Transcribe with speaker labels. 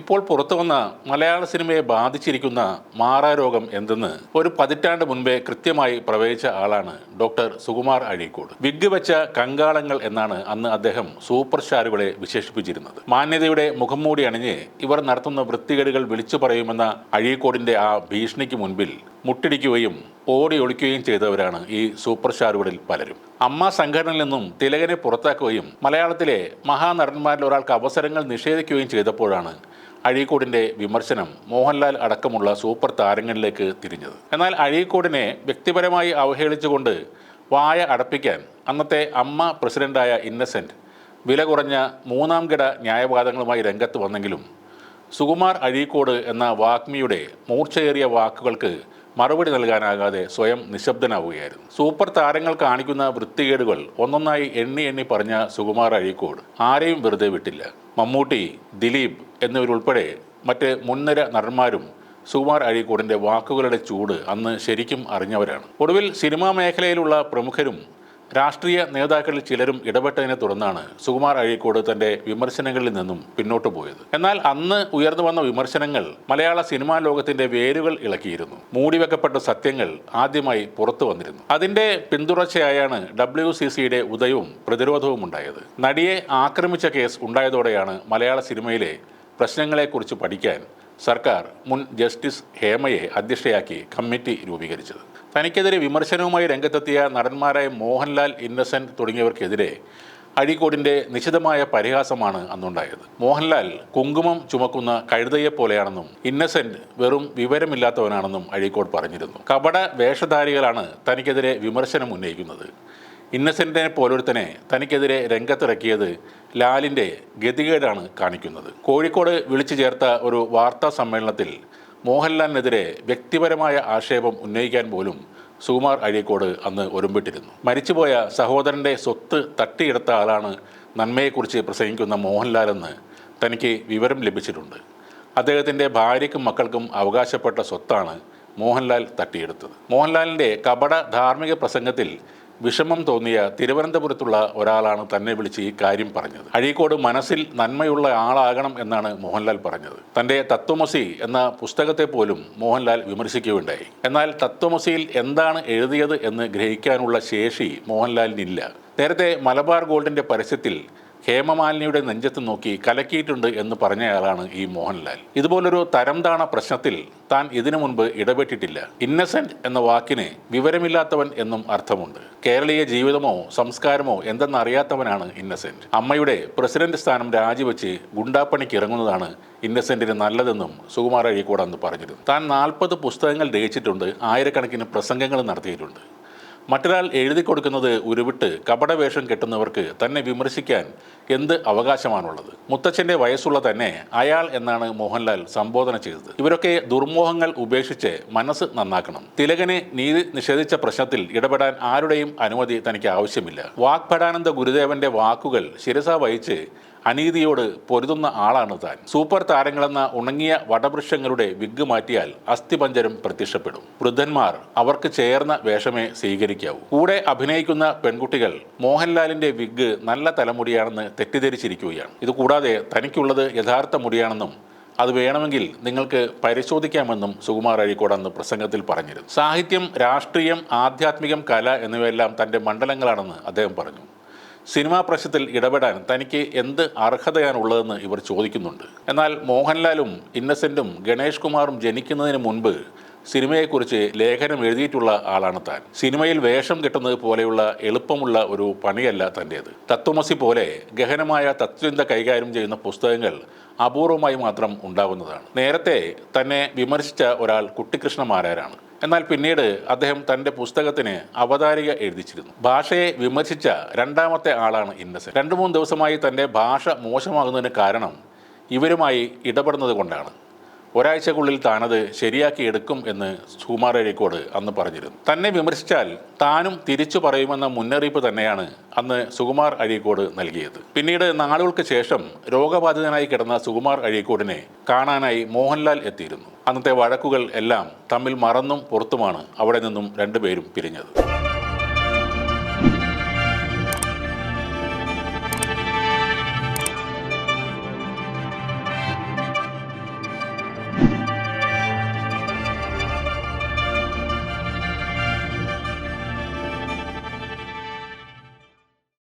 Speaker 1: ഇപ്പോൾ പുറത്തു വന്ന മലയാള സിനിമയെ ബാധിച്ചിരിക്കുന്ന മാറാരോഗം എന്തെന്ന് ഒരു പതിറ്റാണ്ട് മുൻപേ കൃത്യമായി പ്രവചിച്ച ആളാണ് ഡോക്ടർ സുകുമാർ അഴീക്കോട്. വിഗ് വെച്ച കങ്കാളങ്ങൾ എന്നാണ് അന്ന് അദ്ദേഹം സൂപ്പർ സ്റ്റാറുകളെ വിശേഷിപ്പിച്ചിരുന്നത്. മാന്യതയുടെ മുഖംമൂടി അണിഞ്ഞ് ഇവർ നടത്തുന്ന വൃത്തികേടുകൾ വിളിച്ചു പറയുമെന്ന അഴീക്കോടിന്റെ ആ ഭീഷണിക്ക് മുൻപിൽ മുട്ടിടിക്കുകയും ഓടി ഒളിക്കുകയും ചെയ്തവരാണ് ഈ സൂപ്പർ സ്റ്റാറുകളിൽ പലരും. അമ്മ സംഘടനയിൽ നിന്നും തിലകനെ പുറത്താക്കുകയും മലയാളത്തിലെ മഹാനടന്മാരിൽ ഒരാൾക്ക് അവസരങ്ങൾ നിഷേധിക്കുകയും ചെയ്തപ്പോഴാണ് അഴീക്കോടിന്റെ വിമർശനം മോഹൻലാൽ അടക്കമുള്ള സൂപ്പർ താരങ്ങളിലേക്ക് തിരിഞ്ഞത്. എന്നാൽ അഴീക്കോടിനെ വ്യക്തിപരമായി അവഹേളിച്ചുകൊണ്ട് വായ അടപ്പിക്കാൻ അന്നത്തെ അമ്മ പ്രസിഡന്റായ ഇന്നസെന്റ് വില കുറഞ്ഞ മൂന്നാം ഘട ന്യായവാദങ്ങളുമായി രംഗത്ത് വന്നെങ്കിലും സുകുമാർ അഴീക്കോട് എന്ന വാഗ്മിയുടെ മൂർച്ചയേറിയ വാക്കുകൾക്ക് മറുപടി നൽകാനാകാതെ സ്വയം നിശബ്ദനാവുകയായിരുന്നു. സൂപ്പർ താരങ്ങൾ കാണിക്കുന്ന വൃത്തികേടുകൾ ഒന്നൊന്നായി എണ്ണി എണ്ണി പറഞ്ഞ സുകുമാർ അഴീക്കോട് ആരെയും വെറുതെ വിട്ടില്ല. മമ്മൂട്ടി ദിലീപ് എന്നിവരുൾപ്പെടെ മറ്റ് മുൻനിര നടന്മാരും സുകുമാർ അഴീക്കോടിന്റെ വാക്കുകളുടെ ചൂട് അന്ന് ശരിക്കും അറിഞ്ഞവരാണ്. ഒടുവിൽ സിനിമാ മേഖലയിലുള്ള പ്രമുഖരും രാഷ്ട്രീയ നേതാക്കളിൽ ചിലരും ഇടപെട്ടതിനെ തുടർന്നാണ് സുകുമാർ അഴീക്കോട് തന്റെ വിമർശനങ്ങളിൽ നിന്നും പിന്നോട്ട് പോയത്. എന്നാൽ അന്ന് ഉയർന്നു വന്ന വിമർശനങ്ങൾ മലയാള സിനിമാ ലോകത്തിന്റെ വേരുകൾ ഇളക്കിയിരുന്നു. മൂടിവെക്കപ്പെട്ട സത്യങ്ങൾ ആദ്യമായി പുറത്തു വന്നിരുന്നു. അതിന്റെ പിന്തുടർച്ചയായാണ് ഡബ്ല്യു സി സിയുടെ ഉദയവും പ്രതിരോധവും ഉണ്ടായത്. നടിയെ ആക്രമിച്ച കേസ് ഉണ്ടായതോടെയാണ് മലയാള സിനിമയിലെ പ്രശ്നങ്ങളെക്കുറിച്ച് പഠിക്കാൻ സർക്കാർ മുൻ ജസ്റ്റിസ് ഹേമയെ അധ്യക്ഷയാക്കി കമ്മിറ്റി രൂപീകരിച്ചത്. തനിക്കെതിരെ വിമർശനവുമായി രംഗത്തെത്തിയ നടന്മാരായ മോഹൻലാൽ ഇന്നസെന്റ് തുടങ്ങിയവർക്കെതിരെ അഴീക്കോടിന്റെ നിശിതമായ പരിഹാസമാണ് അന്നുണ്ടായത്. മോഹൻലാൽ കുങ്കുമം ചുമക്കുന്ന കഴുതയെ പോലെയാണെന്നും ഇന്നസെന്റ് വെറും വിവരമില്ലാത്തവനാണെന്നും അഴീക്കോട് പറഞ്ഞിരുന്നു. കപട വേഷധാരികളാണ് തനിക്കെതിരെ വിമർശനം ഉന്നയിക്കുന്നത്. ഇന്നസെന്റിനെ പോലൊരുത്തനെ തനിക്കെതിരെ രംഗത്തിറക്കിയത് ലാലിന്റെ ഗതികേടാണ് കാണിക്കുന്നത്. കോഴിക്കോട് വിളിച്ചു ചേർത്ത ഒരു വാർത്താ സമ്മേളനത്തിൽ മോഹൻലാലിനെതിരെ വ്യക്തിപരമായ ആക്ഷേപം ഉന്നയിക്കാൻ പോലും സുകുമാർ അഴീക്കോട് അന്ന് ഒരുമ്പിട്ടിരുന്നു. മരിച്ചുപോയ സഹോദരന്റെ സ്വത്ത് തട്ടിയെടുത്ത ആളാണ് നന്മയെക്കുറിച്ച് പ്രസംഗിക്കുന്ന മോഹൻലാലെന്ന് തനിക്ക് വിവരം ലഭിച്ചിട്ടുണ്ട്. അദ്ദേഹത്തിന്റെ ഭാര്യയ്ക്കും മക്കൾക്കും അവകാശപ്പെട്ട സ്വത്താണ് മോഹൻലാൽ തട്ടിയെടുത്തത്. മോഹൻലാലിന്റെ കപട ധാർമ്മിക പ്രസംഗത്തിൽ വിഷമം തോന്നിയ തിരുവനന്തപുരത്തുള്ള ഒരാളാണ് തന്നെ വിളിച്ച് ഈ കാര്യം പറഞ്ഞത്. അഴീക്കോട് മനസ്സിൽ നന്മയുള്ള ആളാകണം എന്നാണ് മോഹൻലാൽ പറഞ്ഞത്. തന്റെ തത്വമസി എന്ന പുസ്തകത്തെ പോലും മോഹൻലാൽ വിമർശിക്കുകയുണ്ടായി. എന്നാൽ തത്വമസിയിൽ എന്താണ് എഴുതിയത് എന്ന് ഗ്രഹിക്കാനുള്ള ശേഷി മോഹൻലാലിനില്ല. നേരത്തെ മലബാർ ഗോൾഡിന്റെ പരസ്യത്തിൽ ഹേമമാലിനിയുടെ നെഞ്ചത്ത് നോക്കി കലക്കിയിട്ടുണ്ട് എന്ന് പറഞ്ഞയാളാണ് ഈ മോഹൻലാൽ. ഇതുപോലൊരു തരംതാണ പ്രശ്നത്തിൽ താൻ ഇതിനു മുൻപ് ഇടപെട്ടിട്ടില്ല. ഇന്നസെന്റ് എന്ന വാക്കിന് വിവരമില്ലാത്തവൻ എന്നും അർത്ഥമുണ്ട്. കേരളീയ ജീവിതമോ സംസ്കാരമോ എന്തെന്നറിയാത്തവനാണ് ഇന്നസെന്റ്. അമ്മയുടെ പ്രസിഡന്റ് സ്ഥാനം രാജിവെച്ച് ഗുണ്ടാപ്പണിക്ക് ഇറങ്ങുന്നതാണ് ഇന്നസെന്റിന് നല്ലതെന്നും സുകുമാർ അഴീക്കോട് അന്ന് പറഞ്ഞിരുന്നു. താൻ നാൽപ്പത് പുസ്തകങ്ങൾ രചിച്ചിട്ടുണ്ട് ആയിരക്കണക്കിന് പ്രസംഗങ്ങൾ നടത്തിയിട്ടുണ്ട്. മറ്റൊരാൾ എഴുതി കൊടുക്കുന്നത് ഉരുവിട്ട് കപടവേഷം കെട്ടുന്നവർക്ക് തന്നെ വിമർശിക്കാൻ എന്ത് അവകാശമാണുള്ളത്? മുത്തച്ഛന്റെ വയസ്സുള്ള തന്നെ അയാൾ എന്നാണ് മോഹൻലാൽ സംബോധന ചെയ്തത്. ഇവരൊക്കെ ദുർമോഹങ്ങൾ ഉപേക്ഷിച്ച് മനസ്സ് നന്നാക്കണം. തിലകനെ നീതി നിഷേധിച്ച പ്രശ്നത്തിൽ ഇടപെടാൻ ആരുടെയും അനുമതി തനിക്ക് ആവശ്യമില്ല. വാഗ്ഭടാനന്ദ ഗുരുദേവന്റെ വാക്കുകൾ ശിരസ വഹിച്ച് അനീതിയോട് പൊരുതുന്ന ആളാണ് താൻ. സൂപ്പർ താരങ്ങളെന്ന ഉണങ്ങിയ വടവൃക്ഷങ്ങളുടെ വിഗ് മാറ്റിയാൽ അസ്ഥിപഞ്ചരം പ്രത്യക്ഷപ്പെടും. വൃദ്ധന്മാർ അവർക്ക് ചേർന്ന വേഷമേ സ്വീകരിക്കാവൂ. കൂടെ അഭിനയിക്കുന്ന പെൺകുട്ടികൾ മോഹൻലാലിന്റെ വിഗ് നല്ല തലമുടിയാണെന്ന് തെറ്റിദ്ധരിച്ചിരിക്കുകയാണ്. ഇതുകൂടാതെ തനിക്കുള്ളത് യഥാർത്ഥ മുടിയാണെന്നും അത് വേണമെങ്കിൽ നിങ്ങൾക്ക് പരിശോധിക്കാമെന്നും സുകുമാർ അഴീക്കോട് അന്ന് പ്രസംഗത്തിൽ പറഞ്ഞിരുന്നു. സാഹിത്യം രാഷ്ട്രീയം ആധ്യാത്മികം കല എന്നിവയെല്ലാം തന്റെ മണ്ഡലങ്ങളാണെന്ന് അദ്ദേഹം പറഞ്ഞു. സിനിമാ പ്രശ്നത്തിൽ ഇടപെടാൻ തനിക്ക് എന്ത് അർഹതയാണുള്ളതെന്ന് ഇവർ ചോദിക്കുന്നുണ്ട്. എന്നാൽ മോഹൻലാലും ഇന്നസെന്റും ഗണേഷ് കുമാറും ജനിക്കുന്നതിന് മുൻപ് സിനിമയെക്കുറിച്ച് ലേഖനം എഴുതിയിട്ടുള്ള ആളാണ് താൻ. സിനിമയിൽ വേഷം കെട്ടുന്നത് പോലെയുള്ള എളുപ്പമുള്ള ഒരു പണിയല്ല തന്റേത്. തത്വമസി പോലെ ഗഹനമായ തത്വചിന്ത കൈകാര്യം ചെയ്യുന്ന പുസ്തകങ്ങൾ അപൂർവമായി മാത്രം ഉണ്ടാകുന്നതാണ് നേരത്തെ തന്നെ വിമർശിച്ച ഒരാൾ കുട്ടിക്കൃഷ്ണ മാരാരാണ്. എന്നാൽ പിന്നീട് അദ്ദേഹം തന്റെ പുസ്തകത്തിന് അവതാരിക എഴുതിച്ചിരുന്നു. ഭാഷയെ വിമർശിച്ച രണ്ടാമത്തെ ആളാണ് ഇന്നസെന്റ്. രണ്ടു മൂന്ന് ദിവസമായി തന്റെ ഭാഷ മോശമാകുന്നതിന് കാരണം ഇവരുമായി ഇടപെടുന്നത് കൊണ്ടാണ്. ഒരാഴ്ചക്കുള്ളിൽ താനത് ശരിയാക്കിയെടുക്കും എന്ന് സുമാർ അഴീക്കോട് അന്ന് പറഞ്ഞിരുന്നു. തന്നെ വിമർശിച്ചാൽ താനും തിരിച്ചു പറയുമെന്ന മുന്നറിയിപ്പ് തന്നെയാണ് അന്ന് സുകുമാർ അഴീക്കോട് നൽകിയത്. പിന്നീട് നാളുകൾക്ക് ശേഷം രോഗബാധിതനായി കിടന്ന സുകുമാർ അഴീക്കോടിനെ കാണാനായി മോഹൻലാൽ എത്തിയിരുന്നു. അന്നത്തെ വഴക്കുകൾ എല്ലാം തമ്മിൽ മറന്നും പുറത്തുമാണ് അവിടെ നിന്നും രണ്ടുപേരും പിരിഞ്ഞത്.